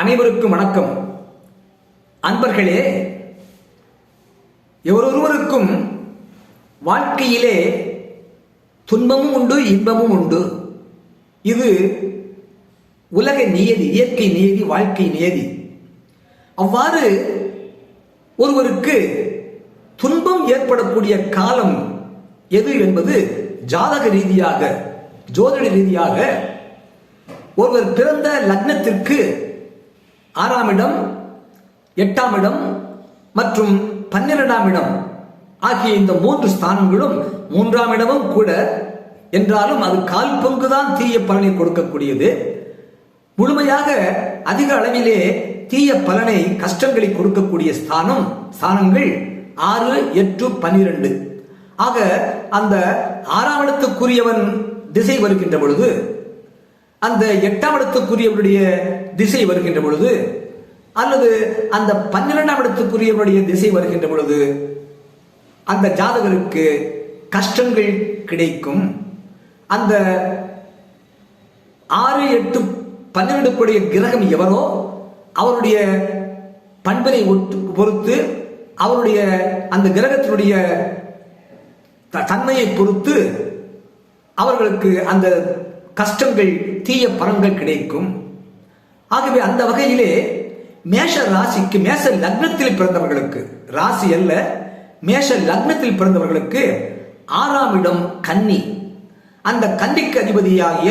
அனைவருக்கும் வணக்கம். அன்பர்களே எவரொருவருக்கும் வாழ்க்கையிலே துன்பமும் உண்டு இன்பமும் உண்டு. இது உலக நியதி இயற்கை நியதி வாழ்க்கை நியதி. அவ்வாறு ஒருவருக்கு துன்பம் ஏற்படக்கூடிய காலம் எது என்பது ஜாதக ரீதியாக ஜோதிட ரீதியாக ஒருவர் பிறந்த லக்னத்திற்கு ஆறாம் இடம் எட்டாம் இடம் மற்றும் பன்னிரெண்டாம் இடம் ஆகிய இந்த மூன்று ஸ்தானங்களும் மூன்றாம் இடமும் கூட என்றாலும் அது கால் பங்குதான் தீய பலனை கொடுக்கக்கூடியது. முழுமையாக அதிக அளவிலே தீய பலனை கஷ்டங்களை கொடுக்கக்கூடிய ஸ்தானம் ஸ்தானங்கள் ஆறு எட்டு பன்னிரண்டு ஆக அந்த ஆறாம் இடத்துக்குரியவன் திசை வருகின்ற பொழுது அந்த எட்டாம் இடத்துக்குரியவருடைய திசை வருகின்ற பொழுது அல்லது அந்த பன்னிரெண்டாம் இடத்துக்குரியவருடைய திசை வருகின்ற பொழுது அந்த ஜாதகருக்கு கஷ்டங்கள் கிடைக்கும். அந்த ஆறு எட்டு பன்னிரெண்டுக்குடைய கிரகம் எவரோ அவருடைய பண்பினை ஒட்டு பொறுத்து அவருடைய அந்த கிரகத்தினுடைய த- தன்மையை பொறுத்து அவர்களுக்கு அந்த கஷ்டங்கள் தீய பலன்கள் கிடைக்கும். ஆகவே அந்த வகையிலே மேஷ ராசிக்கு மேஷ லக்னத்தில் பிறந்தவர்களுக்கு ராசி அல்ல மேஷ லக்னத்தில் பிறந்தவர்களுக்கு ஆறாம் இடம் கன்னி. அந்த கன்னிக்கு அதிபதியாகிய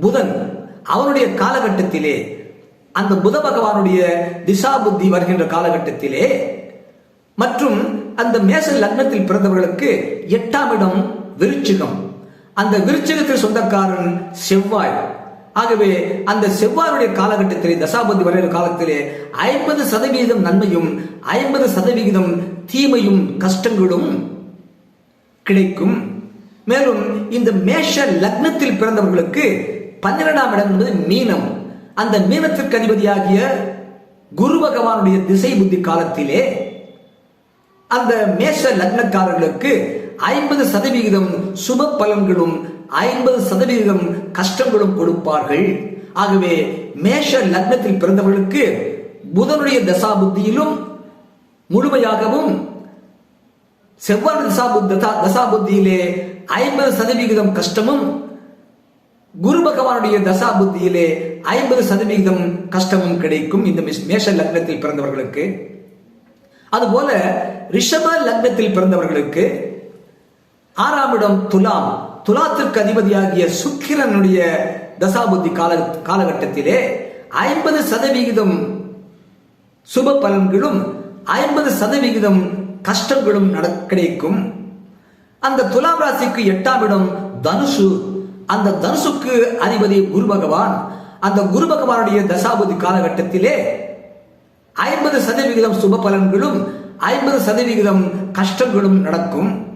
புதன் அவனுடைய காலகட்டத்திலே அந்த புத பகவானுடைய திசா புத்தி வருகின்ற காலகட்டத்திலே மற்றும் அந்த மேச லக்னத்தில் பிறந்தவர்களுக்கு எட்டாம் இடம் விருச்சிகம். அந்த விருச்சிகத்தில் சொந்தக்காரன் செவ்வாய். ஆகவே அந்த செவ்வாருடைய காலகட்டத்திலே தசாபதி வரையிற காலத்திலே ஐம்பது சதவீதம் நன்மையும் ஐம்பது சதவிகிதம் தீமையும் கஷ்டங்களும் கிடைக்கும். மேலும் இந்த மேஷ லக்னத்தில் பிறந்தவர்களுக்கு பன்னிரெண்டாம் இடம் என்பது மீனம். அந்த மீனத்திற்கு அதிபதியாகிய குரு பகவானுடைய திசை புத்தி காலத்திலே அந்த மேஷ லக்னக்காரர்களுக்கு ஐம்பது சதவிகிதம் சுப பலன்களும் ஐம்பது சதவிகிதம் கஷ்டங்களும் கொடுப்பார்கள். ஆகவே மேஷ லக்னத்தில் பிறந்தவர்களுக்கு புதனுடைய தசா புத்தியிலும் முழுமையாகவும் செவ்வாய் தசா புத்தியிலே ஐம்பது சதவிகிதம் கஷ்டமும் குரு பகவானுடைய தசா புத்தியிலே ஐம்பது சதவிகிதம் கஷ்டமும் கிடைக்கும் இந்த மிஸ்- மேஷ லக்னத்தில் பிறந்தவர்களுக்கு. அதுபோல ரிஷப லக்னத்தில் பிறந்தவர்களுக்கு ஆறாம் இடம் துலாம். துலாத்திற்கு அதிபதியாகிய சுக்கிரனுடைய தசாபுத்தி கால காலகட்டத்திலே ஐம்பது சதவிகிதம் சுப பலன்களும் ஐம்பது சதவிகிதம் கஷ்டங்களும் நட- கிடைக்கும். அந்த துலாம் ராசிக்கு எட்டாம் இடம் தனுசு. அந்த தனுசுக்கு அதிபதி குரு பகவான். அந்த குரு பகவானுடைய தசாபதி காலகட்டத்திலே ஐம்பது சதவிகிதம் சுப பலன்களும் ஐம்பது சதவிகிதம் கஷ்டங்களும் நடக்கும்.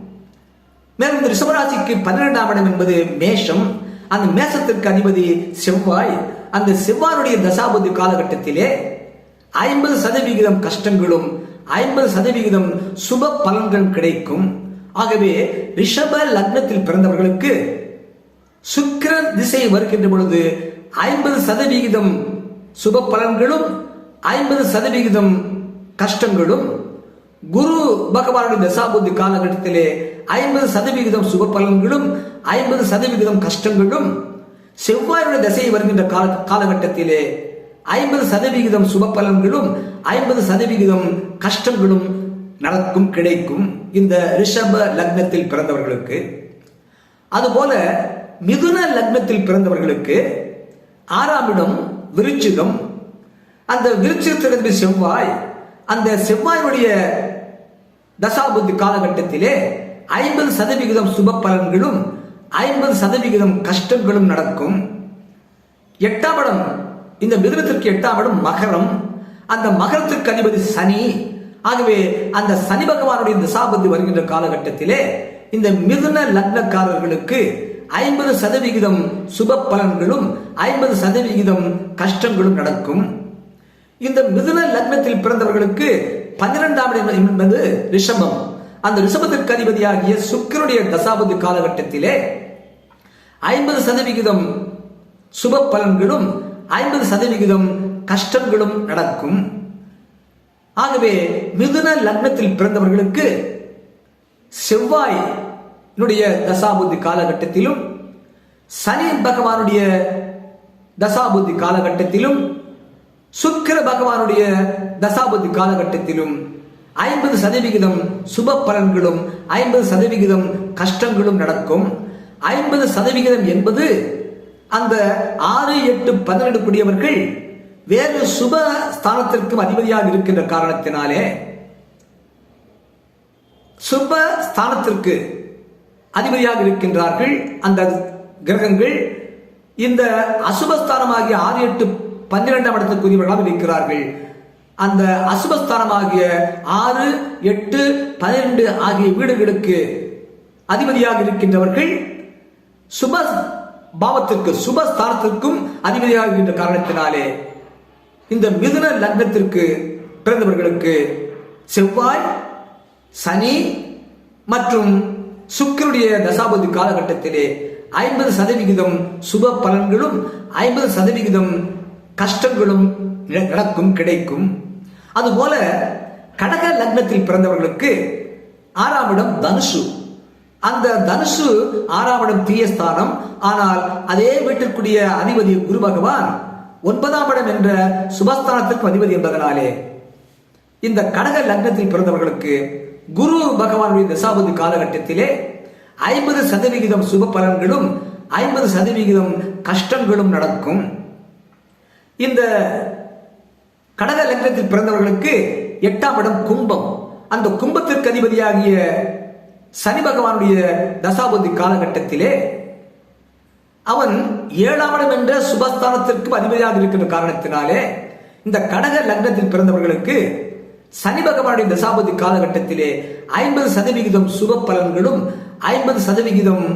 மேலும் இந்த ரிஷபராசிக்கு பன்னிரெண்டாம் இடம் என்பது மேஷம். அந்த மேஷத்திற்கு அதிபதி செவ்வாய். அந்த செவ்வாருடைய தசாபதி காலகட்டத்திலே ஐம்பது சதவிகிதம் கஷ்டங்களும் ஐம்பது சதவிகிதம் சுப பலன்கள் கிடைக்கும். ஆகவே ரிஷப லக்னத்தில் பிறந்தவர்களுக்கு சுக்கிர திசை வருகின்ற பொழுது ஐம்பது சதவிகிதம் சுப பலன்களும் ஐம்பது சதவிகிதம் கஷ்டங்களும் குரு பகவானுடைய தசாபுத்தி காலகட்டத்திலே ஐம்பது சதவிகிதம் சுப பலன்களும் ஐம்பது சதவிகிதம் கஷ்டங்களும் செவ்வாயுடைய திசை வருகின்ற கால காலகட்டத்திலே ஐம்பது சதவிகிதம் சுப பலன்களும் ஐம்பது சதவிகிதம் கஷ்டங்களும் நடக்கும் கிடைக்கும் இந்த ரிஷப லக்னத்தில் பிறந்தவர்களுக்கு. அதுபோல மிதுன லக்னத்தில் பிறந்தவர்களுக்கு ஆறாம் இடம் விருச்சிகம். அந்த விருச்சிகத்திலிருந்து செவ்வாய் அந்த செவ்வாயுடைய தசாபுத்தி காலகட்டத்திலே ஐம்பது சதவிகிதம் சுப பலன்களும் ஐம்பது சதவிகிதம் கஷ்டங்களும் நடக்கும். எட்டாம் இடம் இந்த மிதுனத்திற்கு எட்டாம் இடம் மகரம். அந்த மகரத்திற்கு அதிபதி சனி. ஆகவே அந்த சனி பகவானுடைய தசாபதி வருகின்ற காலகட்டத்திலே இந்த மிதுன லக்னக்காரர்களுக்கு ஐம்பது சதவிகிதம் சுப பலன்களும் ஐம்பது சதவிகிதம் கஷ்டங்களும் நடக்கும். இந்த மிதுன லக்னத்தில் பிறந்தவர்களுக்கு பன்னிரெண்டாம் இடம் என்பது ரிஷபம். அந்த ரிஷபத்திற்கு அதிபதியாகிய சுக்கரனுடைய தசாபதி காலகட்டத்திலே ஐம்பது சதவிகிதம் சுப பலன்களும் ஐம்பது சதவிகிதம் கஷ்டங்களும் நடக்கும். ஆகவே மிதுன லக்னத்தில் பிறந்தவர்களுக்கு செவ்வாய் தசாபுத்தி காலகட்டத்திலும் சனி பகவானுடைய தசாபுத்தி காலகட்டத்திலும் சுக்கிர பகவானுடைய தசாபதி காலகட்டத்திலும் ஐம்பது சதவிகிதம் சுப பலன்களும் ஐம்பது சதவிகிதம் கஷ்டங்களும் நடக்கும். ஐம்பது சதவிகிதம் என்பது அந்த ஆறு எட்டு பதினெட்டு கூடியவர்கள் வேறு சுப ஸ்தானத்திற்கும் அதிபதியாக இருக்கின்ற காரணத்தினாலே சுப ஸ்தானத்திற்கு அதிபதியாக இருக்கின்றார்கள் அந்த கிரகங்கள். இந்த அசுபஸ்தானமாகிய ஆறு எட்டு பன்னிரெண்டாம் இடத்துக்குரியவர்களாக இருக்கிறார்கள் அந்த அசுபஸ்தானமாகிய ஆறு எட்டு பன்னிரண்டு ஆகிய வீடுகளுக்கு அதிபதியாக இருக்கின்றவர்கள் சுப பாவத்திற்கு சுபஸ்தானத்திற்கும் அதிபதியாக இருக்கின்ற காரணத்தினாலே இந்த மிதுன லக்னத்திற்கு பிறந்தவர்களுக்கு செவ்வாய் சனி மற்றும் சுக்கருடைய தசாபதி காலகட்டத்திலே ஐம்பது சதவிகிதம் சுப பலன்களும் ஐம்பது சதவிகிதம் கஷ்டங்களும் நடக்கும் கிடைக்கும். அதுபோல கடக லக்னத்தில் பிறந்தவர்களுக்கு ஆறாம் இடம் தனுசு. அந்த தனுசு ஆறாம் இடம் தீயஸ்தானம் ஆனால் அதே வீட்டிற்குரிய அதிபதி குரு பகவான் ஒன்பதாம் இடம் என்ற சுபஸ்தானத்திற்கு அதிபதி என்பதனாலே இந்த கடக லக்னத்தில் பிறந்தவர்களுக்கு குரு பகவானுடைய தசாபதி காலகட்டத்திலே ஐம்பது சதவிகிதம் சுப பலன்களும் ஐம்பது சதவிகிதம் கஷ்டங்களும் நடக்கும். இந்த கடக லக்னத்தில் பிறந்தவர்களுக்கு எட்டாம் இடம் கும்பம். அந்த கும்பத்திற்கு அதிபதியாகிய சனி பகவானுடைய தசாபதி காலகட்டத்திலே அவன் ஏழாம் இடம் என்ற சுபஸ்தானத்திற்கு அதிபதியாக இருக்கின்ற காரணத்தினாலே இந்த கடக லக்னத்தில் பிறந்தவர்களுக்கு சனி பகவானுடைய தசாபதி காலகட்டத்திலே ஐம்பது சதவிகிதம் சுப பலன்களும் ஐம்பது சதவிகிதம்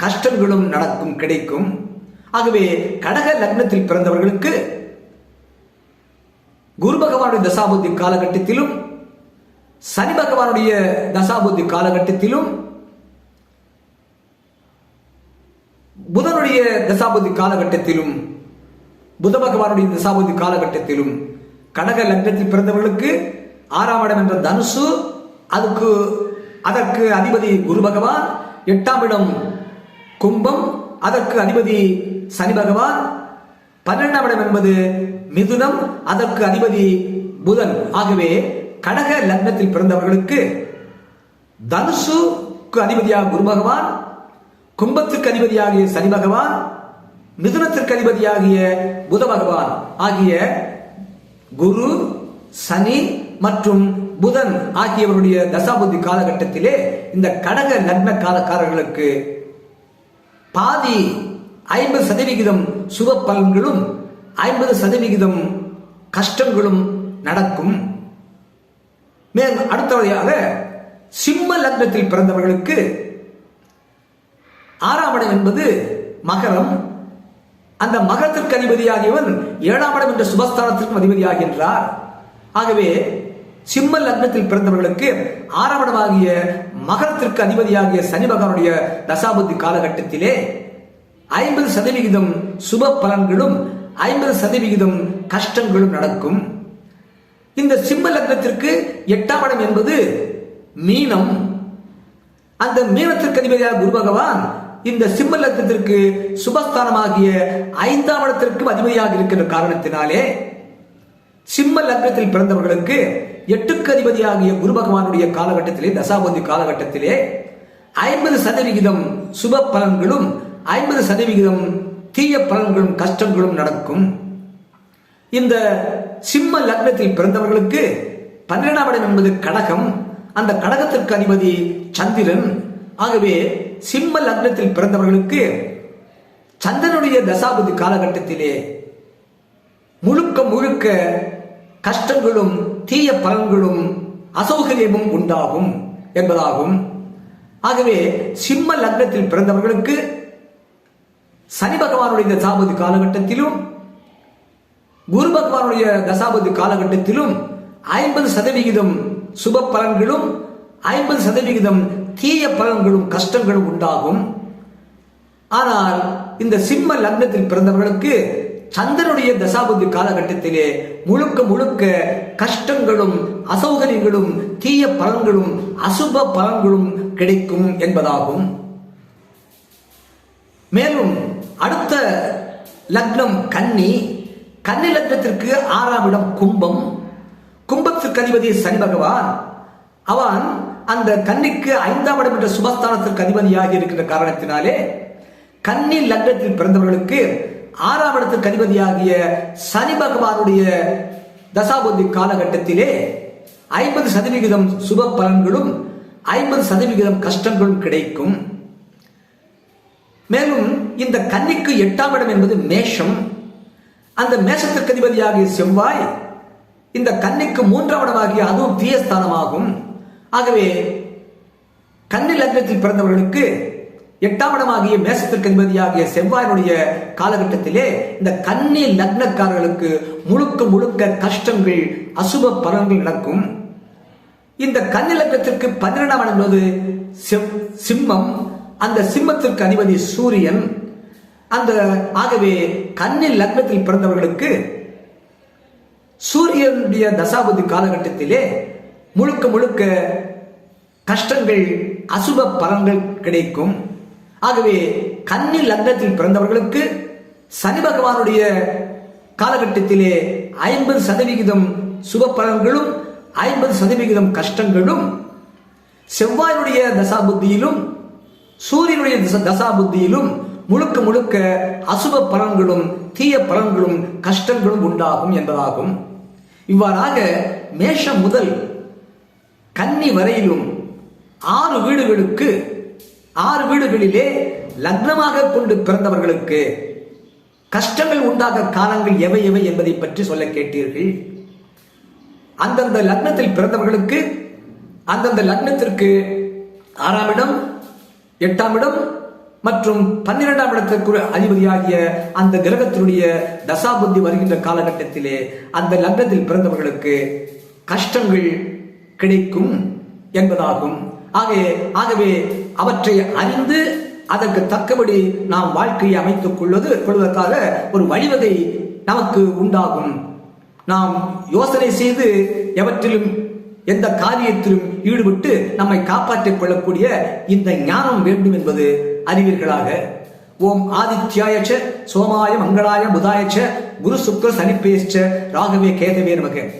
கஷ்டங்களும் நடக்கும் கிடைக்கும். ஆகவே கடக லக்னத்தில் பிறந்தவர்களுக்கு குரு பகவானுடைய தசாபுத்தி காலகட்டத்திலும் சனி பகவானுடைய தசாபுத்தி காலகட்டத்திலும் புதனுடைய தசாபுத்தி காலகட்டத்திலும் புத பகவானுடைய தசாபுத்தி காலகட்டத்திலும் கடக லக்னத்தில் பிறந்தவர்களுக்கு ஆறாம் இடம் என்ற தனுசு அதுக்கு அதற்கு அதிபதி குரு பகவான் எட்டாம் இடம் கும்பம் அதற்கு அதிபதி சனி பகவான். பன்னெண்டாம் இடம் என்பது மிதுனம் அதற்கு அதிபதி புதன். ஆகவே கடக லக்னத்தில் பிறந்தவர்களுக்கு தனுசுக்கு அதிபதியாக குரு பகவான் கும்பத்திற்கு அதிபதியாகிய சனி பகவான் மிதுனத்திற்கு அதிபதியாகிய புத பகவான் ஆகிய குரு சனி மற்றும் புதன் ஆகியவருடைய தசாபுத்தி காலகட்டத்திலே இந்த கடக லக்ன காலக்காரர்களுக்கு பாதி ஐம்பது சதவிகிதம் சுப பலன்களும் ஐம்பது சதவிகிதம் கஷ்டங்களும் நடக்கும். மேலும் அடுத்தவரையாக சிம்ம லக்னத்தில் பிறந்தவர்களுக்கு ஆறாம் இடம் என்பது மகரம். அந்த மகரத்திற்கு அதிபதியாகியவன் ஏழாம் இடம் என்ற சுபஸ்தானத்திற்கும் அதிபதியாகின்றார். ஆகவே சிம்ம லக்னத்தில் பிறந்தவர்களுக்கு ஆறாம் இடமாகிய மகரத்திற்கு அதிபதியாகிய சனி பகவானுடைய தசாபுத்தி காலகட்டத்திலே ஐம்பது சதவிகிதம் சுப பலன்களும் ஐம்பது சதவிகிதம் கஷ்டங்களும் நடக்கும். இந்த சிம்ம லக்னத்திற்கு எட்டாம் இடம் என்பது மீனம். அந்த மீனத்திற்கு அதிபதியாக குரு பகவான் இந்த சிம்ம லக்னத்திற்கு சுபஸ்தானமாகிய ஐந்தாம் இடத்திற்கும் அதிபதியாக இருக்கின்ற காரணத்தினாலே சிம்ம லக்னத்தில் பிறந்தவர்களுக்கு எட்டுக்கு அதிபதியாகிய குரு பகவானுடைய காலகட்டத்திலே தசாபதி காலகட்டத்திலே ஐம்பது சதவிகிதம் சுப பலன்களும் ஐம்பது சதவிகிதம் தீய பலன்களும் கஷ்டங்களும் நடக்கும். இந்த சிம்ம லக்னத்தில் பிறந்தவர்களுக்கு பன்னிரெண்டாம் இடம் என்பது கடகம். அந்த கடகத்திற்கு அதிபதி சந்திரன். ஆகவே சிம்ம லக்னத்தில் பிறந்தவர்களுக்கு சந்திரனுடைய தசாபதி காலகட்டத்திலே முழுக்க முழுக்க கஷ்டங்களும் தீய பலன்களும் அசௌகரியமும் உண்டாகும் என்பதாகும். ஆகவே சிம்ம லக்னத்தில் பிறந்தவர்களுக்கு சனி பகவானுடைய தசாபதி காலகட்டத்திலும் குரு பகவானுடைய தசாபதி காலகட்டத்திலும் ஐம்பது சதவிகிதம் சுப பலன்களும் ஐம்பது சதவிகிதம் தீய பலன்களும் கஷ்டங்களும் உண்டாகும். ஆனால் இந்த சிம்ம லக்னத்தில் பிறந்தவர்களுக்கு சந்திரனுடைய தசாபதி காலகட்டத்திலே முழுக்க முழுக்க கஷ்டங்களும் அசௌகரியங்களும் தீய பலன்களும் அசுப பலன்களும் கிடைக்கும் என்பதாகும். மேலும் அடுத்த லக்னம் கன்னி. கன்னி லக்னத்திற்கு ஆறாம் இடம் கும்பம். கும்பத்திற்கு அதிபதி சனி பகவான். அவன் அந்த கன்னிக்கு ஐந்தாம் இடம் என்ற சுபஸ்தானத்திற்கு அதிபதியாக இருக்கின்ற காரணத்தினாலே கன்னி லக்னத்தில் பிறந்தவர்களுக்கு ஆறாம் இடத்துக்கு அதிபதியாகிய சனி பகவானுடைய தசாபுத்தி காலகட்டத்திலே ஐம்பது சதவிகிதம் சுப பலன்களும் ஐம்பது சதவிகிதம் கஷ்டங்களும் கிடைக்கும். மேலும் இந்த கன்னிக்கு எட்டாம் இடம் என்பது மேஷம். அந்த மேஷத்திற்கு அதிபதியாகிய செவ்வாய் இந்த கன்னிக்கு மூன்றாம் இடமாகிய அதுவும் தீயஸ்தானமாகும் ஆகவே கன்னி லக்னத்தில் பிறந்தவர்களுக்கு எட்டாம் இடமாகிய மேசத்திற்கு அதிபதியாகிய செவ்வாயினுடைய காலகட்டத்திலே இந்த கன்னி லக்னக்காரர்களுக்கு முழுக்க முழுக்க கஷ்டங்கள் அசுப பலன்கள் நடக்கும். இந்த கன்னி லக்னத்திற்கு பன்னிரெண்டாம் இடம் என்பது செவ்- சிம்மம். அந்த சிம்மத்திற்கு அதிபதி சூரியன். அந்த ஆகவே கண்ணில் லக்னத்தில் பிறந்தவர்களுக்கு சூரியனுடைய தசாபதி காலகட்டத்திலே முழுக்க முழுக்க கஷ்டங்கள் அசுப பலன்கள் கிடைக்கும். ஆகவே கன்னி லக்னத்தில் பிறந்தவர்களுக்கு சனி பகவானுடைய காலகட்டத்திலே ஐம்பது சதவிகிதம் சுப பலன்களும் ஐம்பது சதவிகிதம் கஷ்டங்களும் செவ்வாயுடைய தசாபுத்தியிலும் சூரியனுடைய தச- புத்தியிலும் முழுக்க முழுக்க அசுப பலன்களும் தீய பலன்களும் கஷ்டங்களும் உண்டாகும் என்பதாகும். இவ்வாறாக மேஷம் முதல் கன்னி வரையிலும் ஆறு வீடுகளுக்கு ஆறு வீடுகளிலே லக்னமாக கொண்டு பிறந்தவர்களுக்கு கஷ்டங்கள் உண்டாக காலங்கள் எவை எவை என்பதை பற்றி சொல்ல கேட்டீர்கள். அந்தந்த லக்னத்தில் பிறந்தவர்களுக்கு அந்தந்த லக்னத்திற்கு ஆறாம் இடம் எட்டாம் இடம் மற்றும் பன்னிரெண்டாம் இடத்திற்கு அதிபதியாகிய அந்த கிரகத்தினுடைய தசாபுத்தி வருகின்ற காலகட்டத்திலே அந்த லக்னத்தில் பிறந்தவர்களுக்கு கஷ்டங்கள் கிடைக்கும் என்பதாகும். ஆகவே ஆகவே அவற்றை அறிந்து அதற்கு தக்கபடி நாம் வாழ்க்கையை அமைத்துக் கொள்வது கொள்வதற்காக ஒரு வழிவகை நமக்கு உண்டாகும். நாம் யோசனை செய்து எவற்றிலும் எந்த காரியத்திலும் ஈடுபட்டு நம்மை காப்பாற்றிக் கொள்ளக்கூடிய இந்த ஞானம் வேண்டும் என்பது அறிவீர்களாக. ஓம் ஆதித்யாயச்ச சோமாய மங்களாய புதாயச்ச குரு சுக்கர சனிப்பேச்ச ராகவே கேதவே நமக்கு